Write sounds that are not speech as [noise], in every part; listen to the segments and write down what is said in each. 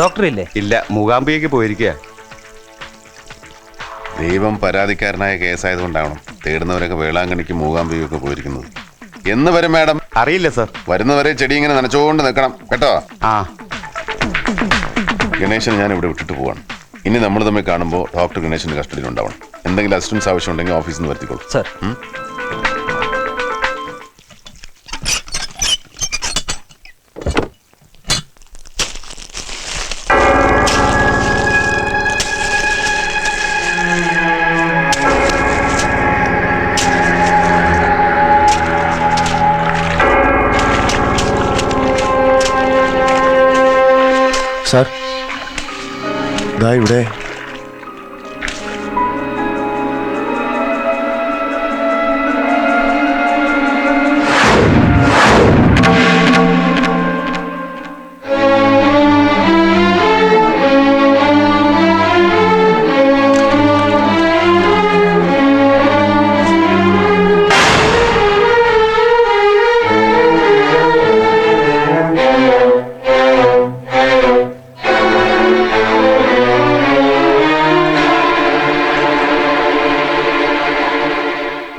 Doctor ഇല്ലേ ഇല്ല മൂകാംബികയ്ക്ക് പോയിരിക്കുക ദൈവം പരാതിക്കാരനായ കേസായതുകൊണ്ടാവണം തേടുന്നവരൊക്കെ വേളാങ്കണിക്ക് മൂകാംബിയൊക്കെ പോയിരിക്കുന്നത്. എന്ന് വരും മാഡം. അറിയില്ല സർ. വരുന്നവരെ ചെടി ഇങ്ങനെ നനച്ചുകൊണ്ട് നിൽക്കണം കേട്ടോ? ആ. ഗണേശൻ ഞാൻ ഇവിടെ വിട്ടിട്ട് പോവാണ്. ഇനി നമ്മൾ തമ്മിൽ കാണുമ്പോൾ ഡോക്ടർ ഗണേശന്റെ കസ്റ്റഡിയിൽ ഉണ്ടാവണം എന്തെങ്കിലും അസിസ്റ്റൻസ് ആവശ്യമുണ്ടെങ്കിൽ ഓഫീസിൽ നിന്ന് വരുത്തിക്കോളൂ. സാർ. ദാ ഇവിടെ.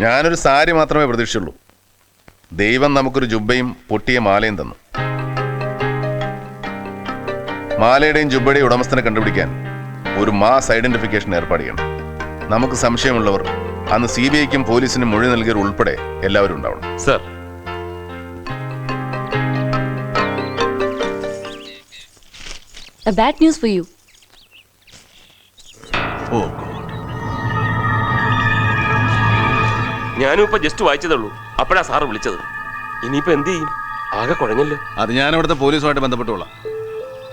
ഞാനൊരു സാരി മാത്രമേ പ്രതീക്ഷയുള്ളൂ ദൈവം നമുക്കൊരു ജുബയും പൊട്ടിയ മാലയും തന്നു. മാലയുടെയും ജുബയുടെയും ഉടമസ്ഥനെ കണ്ടുപിടിക്കാൻ ഒരു മാസ് ഐഡന്റിഫിക്കേഷൻ ഏർപ്പാട് ചെയ്യണം. നമുക്ക് സംശയമുള്ളവർ അന്ന് സി ബി ഐക്കും പോലീസിനും മൊഴി നൽകിയവർ ഉൾപ്പെടെ എല്ലാവരും ഉണ്ടാവണം. Sir. Bad news for you you. ഞാനും ഇപ്പൊ ജസ്റ്റ് വായിച്ചതേ ഉള്ളൂ അപ്പോഴാ സാറ് വിളിച്ചത്. ഇനിയിപ്പോ എന്ത് ചെയ്യും? ആകെ കുഴഞ്ഞല്ലോ. അത് ഞാൻ ഇവിടുത്തെ പോലീസുമായിട്ട് ബന്ധപ്പെട്ടോളാം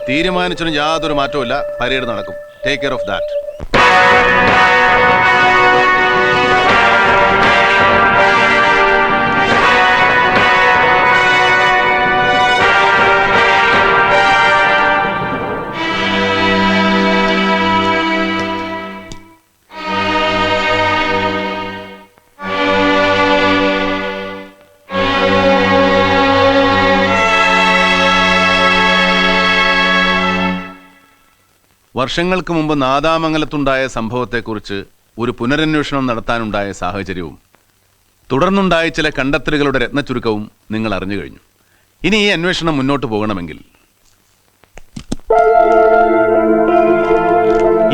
തീരുമാനിച്ചതിനും യാതൊരു മാറ്റവും പരേഡ് നടക്കും. ടേക്ക് കെയർ ഓഫ് ദാറ്റ് വർഷങ്ങൾക്ക് മുമ്പ് നാദാമംഗലത്തുണ്ടായ സംഭവത്തെക്കുറിച്ച് ഒരു പുനരന്വേഷണം നടത്താനുണ്ടായ സാഹചര്യവും തുടർന്നുണ്ടായ ചില കണ്ടെത്തലുകളുടെ രത്നച്ചുരുക്കവും നിങ്ങൾ അറിഞ്ഞു കഴിഞ്ഞു. ഇനി ഈ അന്വേഷണം മുന്നോട്ട് പോകണമെങ്കിൽ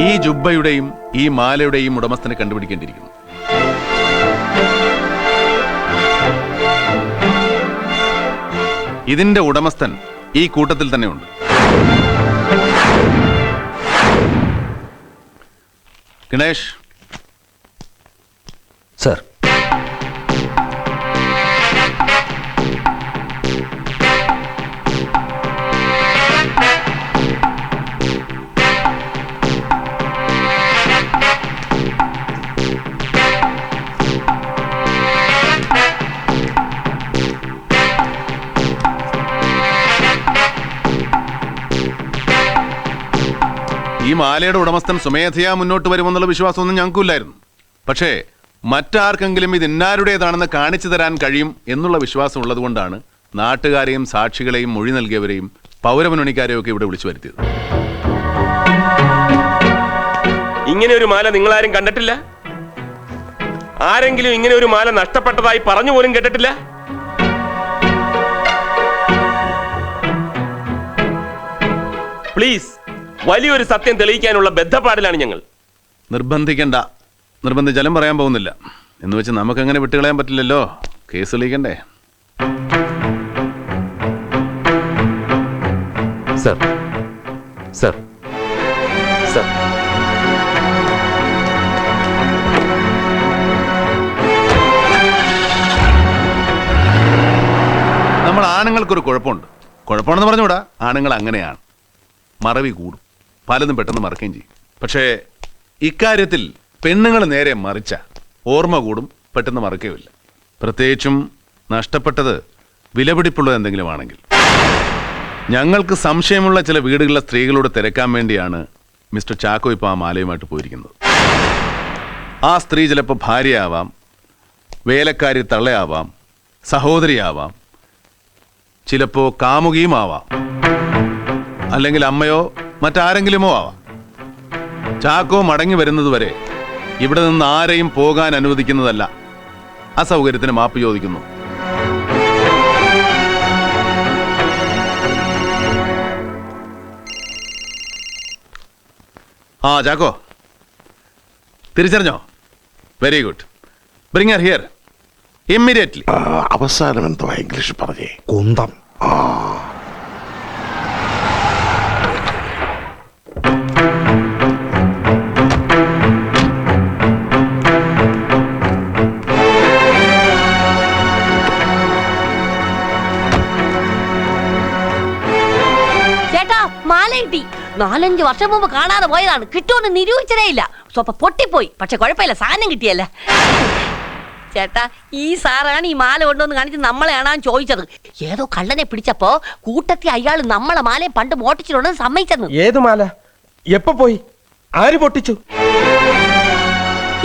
ഈ ജുബ്ബയുടെയും ഈ മാലയുടെയും ഉടമസ്ഥനെ കണ്ടുപിടിക്കേണ്ടിയിരിക്കുന്നു. ഇതിന്റെ ഉടമസ്ഥൻ ഈ കൂട്ടത്തിൽ തന്നെയുണ്ട്. Ganesh. ഈ മാലയുടെ ഉടമസ്ഥൻ സ്വമേധയാ മുന്നോട്ട് വരുമെന്നുള്ള വിശ്വാസമൊന്നും ഞങ്ങൾക്കില്ലായിരുന്നു. പക്ഷേ മറ്റാർക്കെങ്കിലും ഇത് ഇന്നാരുടേതാണെന്ന് കാണിച്ചു തരാൻ കഴിയും എന്നുള്ള വിശ്വാസം ഉള്ളതുകൊണ്ടാണ് നാട്ടുകാരെയും സാക്ഷികളെയും മൊഴി നൽകിയവരെയും പൗരമുന്നണിക്കാരെയും ഒക്കെ ഇവിടെ വിളിച്ചു വരുത്തിയത്. ഇങ്ങനെ ഒരു മാല നിങ്ങളാരും കണ്ടിട്ടില്ല? ആരെങ്കിലും ഇങ്ങനെ ഒരു മാല നഷ്ടപ്പെട്ടതായി പറഞ്ഞു പോലും കേട്ടിട്ടില്ല? പ്ലീസ് വലിയൊരു സത്യം തെളിയിക്കാനുള്ള ബദ്ധപ്പാടിലാണ് ഞങ്ങൾ. നിർബന്ധിക്കണ്ട. നിർബന്ധിച്ചാലും പറയാൻ പോകുന്നില്ല. എന്ന് വെച്ച് നമുക്കങ്ങനെ വിട്ടുകളയാൻ പറ്റില്ലല്ലോ. കേസ് തെളിയിക്കണ്ടേ? സർ. സർ. സർ. നമ്മൾ ആണുങ്ങൾക്കൊരു കുഴപ്പമുണ്ട്. കുഴപ്പമാണെന്ന് പറഞ്ഞുകൂടാ? ആണുങ്ങൾ അങ്ങനെയാണ്. മറവി കൂടും. പലതും പെട്ടെന്ന് മറക്കുകയും ചെയ്യും. പക്ഷേ ഇക്കാര്യത്തിൽ പെണ്ണുങ്ങൾ നേരെ മറിച്ച ഓർമ്മ കൂടും പെട്ടെന്ന് മറക്കുകയുമില്ല പ്രത്യേകിച്ചും നഷ്ടപ്പെട്ടത് വിലപിടിപ്പുള്ളത് എന്തെങ്കിലും ആണെങ്കിൽ. ഞങ്ങൾക്ക് സംശയമുള്ള ചില വീടുകളിലെ സ്ത്രീകളോട് തിരക്കാൻ വേണ്ടിയാണ് മിസ്റ്റർ ചാക്കോ ഇപ്പോൾ ആ മാലയുമായിട്ട് പോയിരിക്കുന്നത്. ആ സ്ത്രീ ചിലപ്പോൾ ഭാര്യയാവാം വേലക്കാരി തള്ളയാവാം സഹോദരിയാവാം ചിലപ്പോൾ കാമുകിയുമാവാം. അല്ലെങ്കിൽ അമ്മയോ മറ്റാരെങ്കിലുമോ ആവാം. ചാക്കോ മടങ്ങി വരുന്നത് വരെ ഇവിടെ നിന്ന് ആരെയും പോകാൻ അനുവദിക്കുന്നതല്ല. അസൗകര്യത്തിന് മാപ്പ് ചോദിക്കുന്നു. ആ Chacko. തിരിച്ചറിഞ്ഞോ? Very good bring here immediately അവസാനം എന്തോ ഇംഗ്ലീഷ് പറഞ്ഞേ. കുന്തം. ചേട്ടാ നാലഞ്ച് വർഷം മുമ്പ് കാണാതെ പോയതാണ്. കിട്ടുമെന്ന് നിരൂപിച്ചതേ ഇല്ല. സ്വപ്പ പൊട്ടിപ്പോയി. പക്ഷെ കുഴപ്പമില്ല. സാധനം കിട്ടിയല്ല? ചേട്ടാ ഈ സാറാണ് ഈ മാല കൊണ്ടുവന്ന് കാണിച്ച് നമ്മളെയാണ് ചോദിച്ചത്. ഏതോ കള്ളനെ പിടിച്ചപ്പോ കൂട്ടത്തി അയാൾ നമ്മളെ മാലയും പണ്ട് മോട്ടിച്ചിട്ടുണ്ടെന്ന് സമ്മതിച്ചെന്ന്. ഏത് മാല? എപ്പോ പോയി? ആര് പൊട്ടിച്ചു?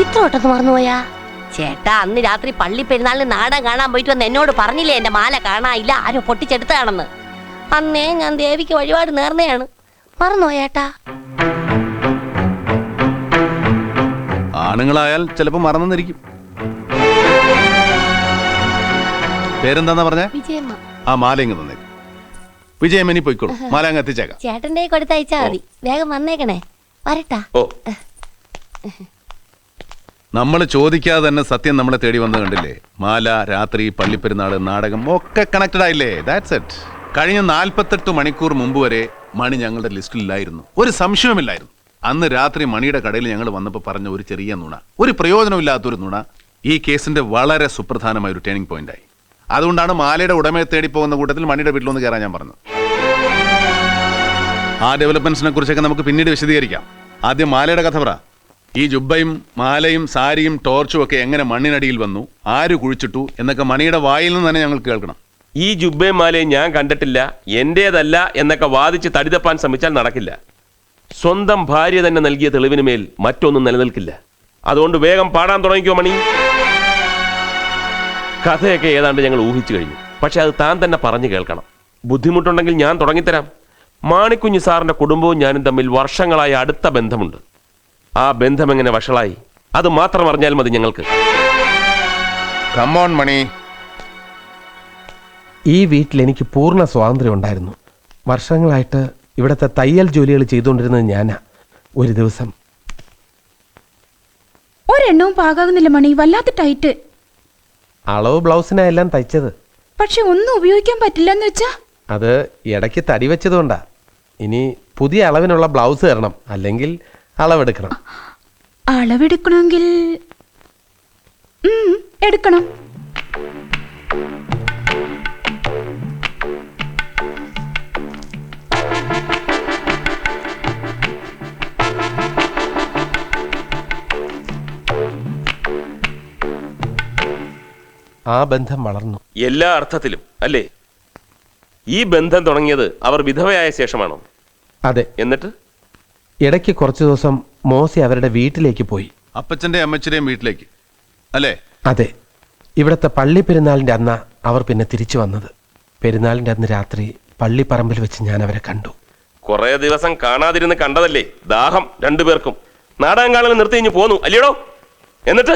ഇത്ര ഒട്ടത്ത് മറന്നുപോയാ? ചേട്ടാ അന്ന് രാത്രി പള്ളി പെരുന്നാളിന് നാടൻ കാണാൻ പോയിട്ട് വന്ന് എന്നോട് പറഞ്ഞില്ലേ എന്റെ മാല കാണാനില്ല. ആരോ പൊട്ടിച്ചെടുത്തതാണെന്ന്. അന്നേ ഞാൻ ദേവിക്ക് വഴിപാട് നേർന്നയാണ്. മറന്നോ ഏട്ടാ ആണുങ്ങളായാൽ ചിലപ്പോൾ മറന്നെന്നിരിക്കും. പേരെന്താന്നാ പറഞ്ഞ? വിജയമ്മ. ആ മാല ഇങ്ങ് തന്നേക്ക് വിജയമ്മനി പോയിക്കോളൂ. മാല അങ്ങ് എത്തിച്ചേക്കാം. ചേട്ടന്റെ കൊടുത്തയച്ചാ മതി. വേഗം വന്നേക്കണേ. വരട്ടാ. ഓ. നമ്മൾ ചോദിക്കാതെ തന്നെ സത്യം നമ്മളെ തേടി വന്നത് കണ്ടില്ലേ? മാല രാത്രി പള്ളിപ്പെരുന്നാൾ നാടകം ഒക്കെ കണക്റ്റഡ് ആയില്ലേ? ദാറ്റ്സ് ഇറ്റ് കഴിഞ്ഞ നാൽപ്പത്തെട്ട് മണിക്കൂർ മുമ്പ് വരെ മണി ഞങ്ങളുടെ ലിസ്റ്റിലില്ലായിരുന്നു. ഒരു സംശയമില്ലായിരുന്നു അന്ന് രാത്രി മണിയുടെ കടയിൽ ഞങ്ങൾ വന്നപ്പോൾ പറഞ്ഞ ഒരു ചെറിയ നുണ ഒരു പ്രയോജനമില്ലാത്തൊരു നുണ ഈ കേസിന്റെ വളരെ സുപ്രധാനമായ ഒരു ടേണിംഗ് പോയിന്റായി അതുകൊണ്ടാണ് മാലയുടെ ഉടമയെ തേടി പോകുന്ന കൂട്ടത്തിൽ മണിയുടെ വീട്ടിലൊന്ന് കയറാൻ ഞാൻ പറഞ്ഞു ആ ഡെവലപ്മെന്റ്സിനെ കുറിച്ചൊക്കെ നമുക്ക് പിന്നീട് വിശദീകരിക്കാം. ആദ്യം മാലയുടെ കഥ പറ. ഈ ജുബയും മാലയും സാരിയും ടോർച്ചും ഒക്കെ എങ്ങനെ മണ്ണിനടിയിൽ വന്നു ആര് കുഴിച്ചിട്ടു എന്നൊക്കെ മണിയുടെ വായിൽ നിന്ന് തന്നെ ഞങ്ങൾ കേൾക്കണം. ഈ ജുബേ മാലയെ ഞാൻ കണ്ടിട്ടില്ല എന്റേതല്ല എന്നൊക്കെ വാദിച്ച് തടിതപ്പാൻ ശ്രമിച്ചാൽ നടക്കില്ല. സ്വന്തം ഭാര്യ തന്നെ നൽകിയ തെളിവിന് മേൽ മറ്റൊന്നും നിലനിൽക്കില്ല. അതുകൊണ്ട് വേഗം പാടാൻ തുടങ്ങിക്കോ മണി. കഥയൊക്കെ ഏതാണ്ട് ഞങ്ങൾ ഊഹിച്ചു കഴിഞ്ഞു. പക്ഷെ അത് താൻ തന്നെ പറഞ്ഞു കേൾക്കണം. ബുദ്ധിമുട്ടുണ്ടെങ്കിൽ ഞാൻ തുടങ്ങിത്തരാം. മാണിക്കുഞ്ഞു സാറിന്റെ കുടുംബവും ഞാനും തമ്മിൽ വർഷങ്ങളായ അടുത്ത ബന്ധമുണ്ട്. ആ ബന്ധം എങ്ങനെ വഷളായി? അത് മാത്രം അറിഞ്ഞാൽ മതി ഞങ്ങൾക്ക്. Come on Mani. ഈ വീട്ടിൽ എനിക്ക് പൂർണ സ്വാതന്ത്ര്യം ഉണ്ടായിരുന്നു. വർഷങ്ങളായിട്ട് ഇവിടുത്തെ തയ്യൽ ജോലികൾ ചെയ്തുകൊണ്ടിരുന്നത് ഞാനാ. ഒരു ദിവസം. ഒരെണ്ണവും പാകാകുന്നില്ല മണി. വല്ലാത്ത ടൈറ്റ്. അളവ് ബ്ലൗസിനാ എല്ലാം തയ്ച്ചത്. പക്ഷെ ഒന്നും ഉപയോഗിക്കാൻ പറ്റില്ല എന്ന് വെച്ചാ? അത് ഇടയ്ക്ക് തടി വെച്ചതുകൊണ്ടാ. ഇനി പുതിയ അളവിനുള്ള ബ്ലൗസ് തരണം. അല്ലെങ്കിൽ അളവെടുക്കണം. അളവെടുക്കണമെങ്കിൽ എടുക്കണം. ആ ബന്ധം വളർന്നു. എല്ലാ അർത്ഥത്തിലും അല്ലേ? ഈ ബന്ധം തുടങ്ങിയത് അവർ വിധവയായ ശേഷമാണോ? അതെ. എന്നിട്ട്? ഇടയ്ക്ക് കുറച്ചു ദിവസം മോസി അവരുടെ വീട്ടിലേക്ക് പോയി. അപ്പച്ചന്റെ അമ്മച്ചിന്റെയും വീട്ടിലേക്ക് അല്ലേ? അതെ. ഇവിടത്തെ പള്ളി പെരുന്നാളിന്റെ അന്ന അവർ പിന്നെ തിരിച്ചു വന്നത്. പെരുന്നാളിന്റെ അന്ന് രാത്രി പള്ളിപ്പറമ്പിൽ വെച്ച് ഞാൻ അവരെ കണ്ടു. കൊറേ ദിവസം കാണാതിരുന്ന് കണ്ടതല്ലേ ദാഹം രണ്ടുപേർക്കും. നാടകം കാണൽ നിർത്തി കഴിഞ്ഞ് പോന്നു അല്ലയോടോ? എന്നിട്ട്?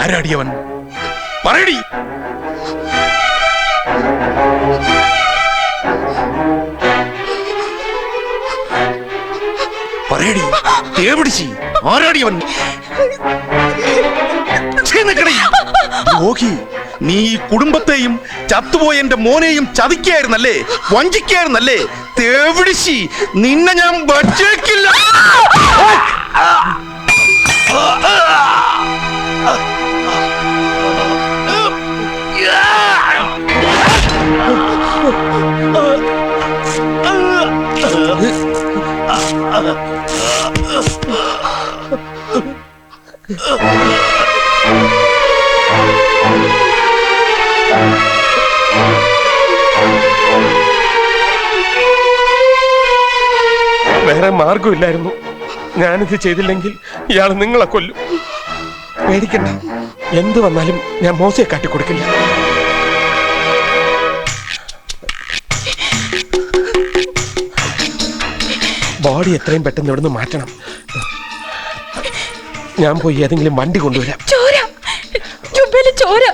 ആരാടിയവൻ? പറയടി. പറയടി. തേപിടിച്ചി. ആരാടിയവൻ? ഛേ, നീ ഈ കുടുംബത്തെയും ചത്തുപോയ എന്റെ മോനെയും ചതിക്കായിരുന്നല്ലേ? വഞ്ചിക്കായിരുന്നല്ലേ? തേവിടിശി നിന്നെ ഞാൻ വച്ചേക്കില്ല വേറെ മാർഗമില്ലായിരുന്നു ഞാനിത് ചെയ്തില്ലെങ്കിൽ ഇയാൾ നിങ്ങളെ കൊല്ലും. പേടിക്കണ്ട. എന്ത് വന്നാലും ഞാൻ മോശയെ കാട്ടിക്കൊടുക്കില്ല. ബോഡി എത്രയും പെട്ടെന്ന് ഇവിടുന്ന് മാറ്റണം. ഞാൻ പോയി ഏതെങ്കിലും വണ്ടി കൊണ്ടുവരാം. ചോര. ജുബയിൽ ചോര.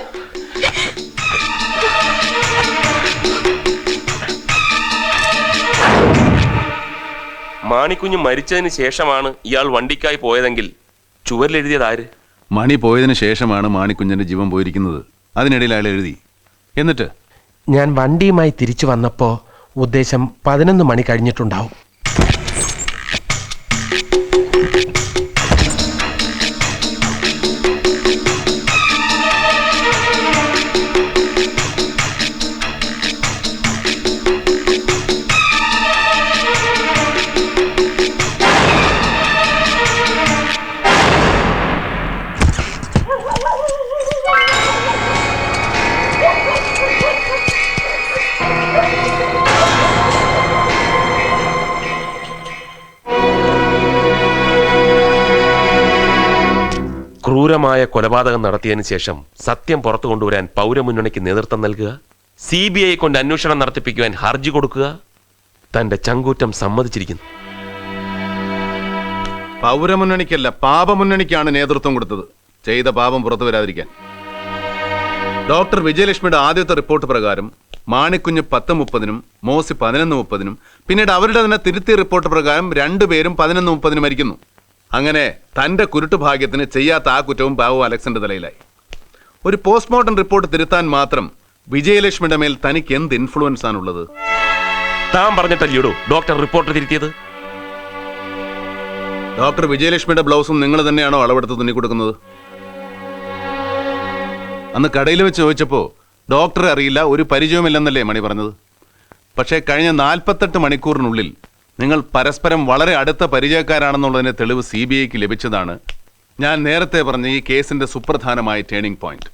മാണിക്കുഞ്ഞ് മരിച്ചതിന് ശേഷമാണ് ഇയാൾ വണ്ടിക്കായി പോയതെങ്കിൽ ചുവരിലെഴുതിയത് ആര്? മണി പോയതിനു ശേഷമാണ് മാണിക്കുഞ്ഞന്റെ ജീവൻ പോയിരിക്കുന്നത്. അതിനിടയിൽ അയാൾ എഴുതി. എന്നിട്ട്? ഞാൻ വണ്ടിയുമായി തിരിച്ചു വന്നപ്പോ ഉദ്ദേശം പതിനൊന്ന് മണി കഴിഞ്ഞിട്ടുണ്ടാവും. ക്രൂരമായ കൊലപാതകം നടത്തിയതിനു ശേഷം സത്യം പുറത്തു കൊണ്ടുവരാൻ പൗരമുന്നണിക്ക് നേതൃത്വം നൽകുക സി ബി ഐ കൊണ്ട് അന്വേഷണം നടത്തിപ്പിക്കുവാൻ ഹർജി കൊടുക്കുക തന്റെ ചങ്കൂറ്റം സമ്മതിച്ചിരിക്കുന്നു. പൗരമുന്നണിക്കല്ല പാപമുന്നണിക്കാണ് നേതൃത്വം കൊടുത്തത്. ചെയ്ത പാപം പുറത്തു വരാതിരിക്കാൻ. ഡോക്ടർ വിജയലക്ഷ്മിയുടെ ആദ്യത്തെ റിപ്പോർട്ട് പ്രകാരം മാണിക്കുഞ്ഞ് പത്ത് മുപ്പതിനും മോസി പതിനൊന്ന് മുപ്പതിനും പിന്നീട് അവരുടെ തന്നെ തിരുത്തിയ റിപ്പോർട്ട് പ്രകാരം രണ്ടുപേരും പതിനൊന്ന് മുപ്പതിനും മരിക്കുന്നു. അങ്ങനെ തന്റെ കുരുട്ടു ഭാഗ്യത്തിന് ചെയ്യാത്ത ആ കുറ്റവും ബാബു അലക്സിന്റെ തലയിലായി. ഒരു പോസ്റ്റ്മോർട്ടം റിപ്പോർട്ട് തിരുത്താൻ മാത്രം വിജയലക്ഷ്മിയുടെ മേൽ തനിക്ക് എന്ത് ഇൻഫ്ലുവൻസ് ആണുള്ളത്? താൻ പറഞ്ഞിട്ടല്ലയോ ഡോക്ടർ റിപ്പോർട്ട് തിരുത്തിയത്? ഡോക്ടർ വിജയലക്ഷ്മിയുടെ ബ്ലൗസും നിങ്ങൾ തന്നെയാണോ അളവെടുത്ത് തുന്നി കൊടുക്കുന്നത്? അന്ന് കടയിൽ വെച്ച് ചോദിച്ചപ്പോൾ ഡോക്ടറെ അറിയില്ല ഒരു പരിചയമില്ലെന്നല്ലേ മണി പറഞ്ഞത്? പക്ഷേ കഴിഞ്ഞ നാൽപ്പത്തെട്ട് മണിക്കൂറിനുള്ളിൽ നിങ്ങൾ പരസ്പരം വളരെ അടുത്ത പരിചയക്കാരാണെന്നുള്ളതിന് തെളിവ് സി ബി ഐക്ക് ലഭിച്ചതാണ്. ഞാൻ നേരത്തെ പറഞ്ഞ ഈ കേസിന്റെ സുപ്രധാനമായ ടേണിംഗ് പോയിന്റ്.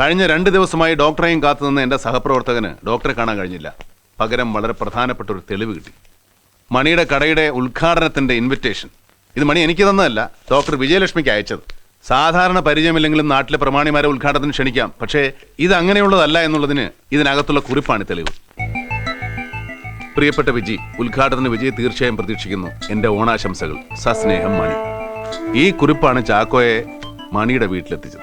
കഴിഞ്ഞ രണ്ട് ദിവസമായി ഡോക്ടറെയും കാത്തുനിന്ന എന്റെ സഹപ്രവർത്തകന് ഡോക്ടറെ കാണാൻ കഴിഞ്ഞില്ല. പകരം വളരെ പ്രധാനപ്പെട്ട ഒരു തെളിവ് കിട്ടി. മണിയുടെ കടയുടെ ഉദ്ഘാടനത്തിന്റെ ഇൻവിറ്റേഷൻ ഇത് മണി എനിക്ക് തന്നതല്ല ഡോക്ടർ വിജയലക്ഷ്മിക്ക് അയച്ചത്. സാധാരണ പരിചയമില്ലെങ്കിലും നാട്ടിലെ പ്രമാണിമാരെ ഉദ്ഘാടനത്തിന് ക്ഷണിക്കാം പക്ഷേ ഇത് അങ്ങനെയുള്ളതല്ല എന്നുള്ളതിന് ഇതിനകത്തുള്ള കുറിപ്പാണ് തെളിവ്. പ്രിയപ്പെട്ട വിജി ഉദ്ഘാടന വിജയ് തീർച്ചയായും പ്രതീക്ഷിക്കുന്നു. എന്റെ ഓണാശംസകൾ. സസ്നേഹം മണി. ഈ കുറിപ്പാണ് ചാക്കോയെ മണിയുടെ വീട്ടിലെത്തിച്ചത്.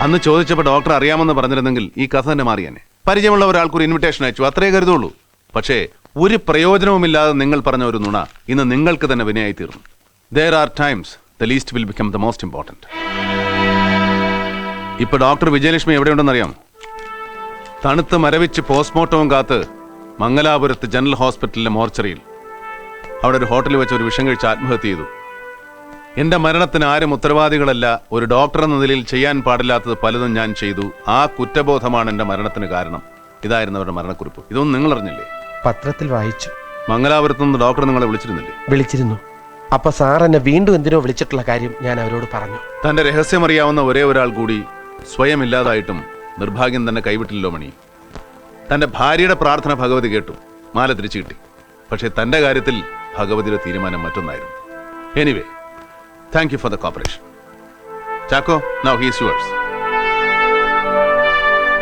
അന്ന് ചോദിച്ചപ്പോൾ ഡോക്ടർ അറിയാമെന്ന് പറഞ്ഞിരുന്നെങ്കിൽ ഈ കഥ തന്നെ മാറിയാനെ പരിചയമുള്ള ഒരാൾക്ക് ഒരു ഇൻവിറ്റേഷൻ അയച്ചു. അത്രേ കരുതുള്ളൂ. പക്ഷേ ഒരു പ്രയോജനവുമില്ലാതെ നിങ്ങൾ പറഞ്ഞ ഒരു നുണ ഇന്ന് നിങ്ങൾക്ക് തന്നെ വിനയായി തീർന്നു. There are times the least will become the most important ഇപ്പൊ ഡോക്ടർ വിജയലക്ഷ്മി എവിടെയുണ്ടെന്നറിയാം തണുത്ത് മരവിച്ച് പോസ്റ്റ്മോർട്ടവും കാത്ത് മംഗലാപുരത്ത് ജനറൽ ഹോസ്പിറ്റലിലെ മോർച്ചറിയിൽ. അവിടെ ഒരു ഹോട്ടലിൽ വെച്ച് ഒരു വിഷം കഴിച്ച് ആത്മഹത്യ ചെയ്തു. എന്റെ മരണത്തിന് ആരും ഉത്തരവാദികളല്ല. ഒരു ഡോക്ടർ എന്ന നിലയിൽ ചെയ്യാൻ പാടില്ലാത്തത് പലതും ഞാൻ ചെയ്തു. ആ കുറ്റബോധമാണ് എന്റെ മരണത്തിന് കാരണം. ഇതായിരുന്നു അവരുടെ മരണക്കുറിപ്പ്. ഇതൊന്നും നിങ്ങൾ അറിഞ്ഞില്ലേ പത്രത്തിൽ വായിച്ചു. മംഗലാപുരത്ത് നിന്ന് ഡോക്ടർ നിങ്ങളെ വിളിച്ചിരുന്നില്ലേ? വിളിച്ചിരുന്നു. അപ്പൊ സാർ എന്നെ വീണ്ടും എന്തിനോ വിളിച്ചിട്ടുള്ള കാര്യം ഞാൻ അവരോട് പറഞ്ഞു. തന്റെ രഹസ്യമറിയാവുന്ന ഒരേ ഒരാൾ കൂടി സ്വയം ഇല്ലാതായിട്ടും നിർഭാഗ്യം തന്നെ കൈവിട്ടില്ലല്ലോ മണി. തന്റെ ഭാര്യയുടെ പ്രാർത്ഥന ഭഗവതി കേട്ടു. മാല തിരിച്ചു കിട്ടി. പക്ഷേ തന്റെ കാര്യത്തിൽ ഭഗവതിയുടെ തീരുമാനം മറ്റൊന്നായിരുന്നു. Anyway thank you for the cooperation Chacko now he's yours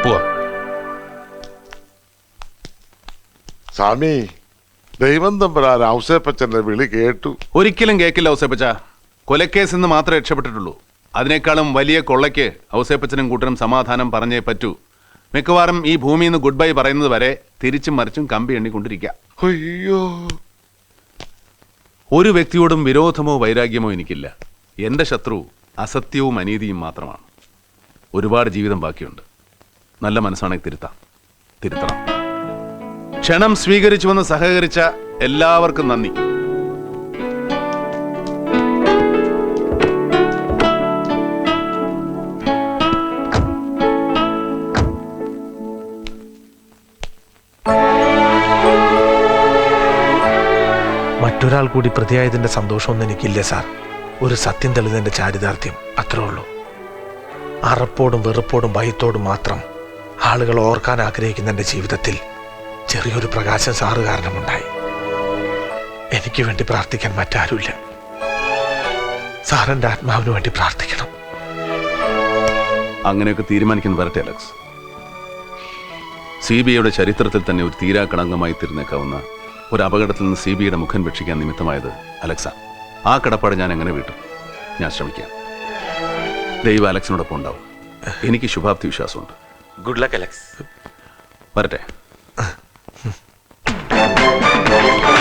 പോവാ. സ്വാമി ദൈവം തമ്പരാൻ ഔസേപ്പച്ചന്റെ വിളി കേട്ടു. ഒരിക്കലും കേക്കില്ല ഔസേപ്പച്ച. കൊലക്കേസ് നിന്ന് മാത്രമേ രക്ഷപ്പെട്ടിട്ടുള്ളൂ. അതിനേക്കാളും വലിയ കൊള്ളയ്ക്ക് ഔസേപ്പച്ചനും കൂട്ടനും സമാധാനം പറഞ്ഞേ പറ്റൂ. മിക്കവാറും ഈ ഭൂമിയിൽ നിന്ന് ഗുഡ് ബൈ പറയുന്നത് വരെ തിരിച്ചും മറിച്ചും കമ്പി എണ്ണിക്കൊണ്ടിരിക്കുക. അയ്യോ. ഒരു വ്യക്തിയോടും വിരോധമോ വൈരാഗ്യമോ എനിക്കില്ല. എന്റെ ശത്രു അസത്യവും അനീതിയും മാത്രമാണ്. ഒരുപാട് ജീവിതം ബാക്കിയുണ്ട്. നല്ല മനസ്സാണെങ്കിൽ തിരുത്താം. തിരുത്തണം. ക്ഷണം സ്വീകരിച്ചുവെന്ന് സഹകരിച്ച എല്ലാവർക്കും നന്ദി. മറ്റൊരാൾ കൂടി പ്രതിയായതിന്റെ സന്തോഷമൊന്നും എനിക്കില്ല സാർ. ഒരു സത്യം തെളിഞ്ഞതിന്റെ ചാരിതാർത്ഥ്യം അത്രേ ഉള്ളൂ. അറപ്പോടും വെറുപ്പോടും ഭയത്തോടും മാത്രം ആളുകൾ ഓർക്കാൻ ആഗ്രഹിക്കുന്ന എന്റെ ജീവിതത്തിൽ ചെറിയൊരു പ്രകാശം സാറ് കാരണമുണ്ടായി. എനിക്ക് വേണ്ടി പ്രാർത്ഥിക്കാൻ മറ്റാരുമില്ല. സാറിന്റെ ആത്മാവിന് വേണ്ടി പ്രാർത്ഥിക്കണം. അങ്ങനെയൊക്കെ തീരുമാനിക്കുന്ന വരട്ടെ അലക്സ്. സി ബി ഐയുടെ ചരിത്രത്തിൽ തന്നെ ഒരു തീരാക്കണങ്കമായി തീർന്നേക്കാവുന്ന ഒരു അപകടത്തിൽ നിന്ന് സി ബിയുടെ മുഖം രക്ഷിക്കാൻ നിമിത്തമായത് അലക്സ. ആ കടപ്പാട് ഞാൻ എങ്ങനെ വീട്ടും? ഞാൻ ശ്രമിക്കാം. ദൈവ അലക്സിനോടൊപ്പം ഉണ്ടാവും. എനിക്ക് ശുഭാപ്തി വിശ്വാസമുണ്ട്. ഗുഡ് ലക്ക് അലക്സ് വരട്ടെ. [laughs]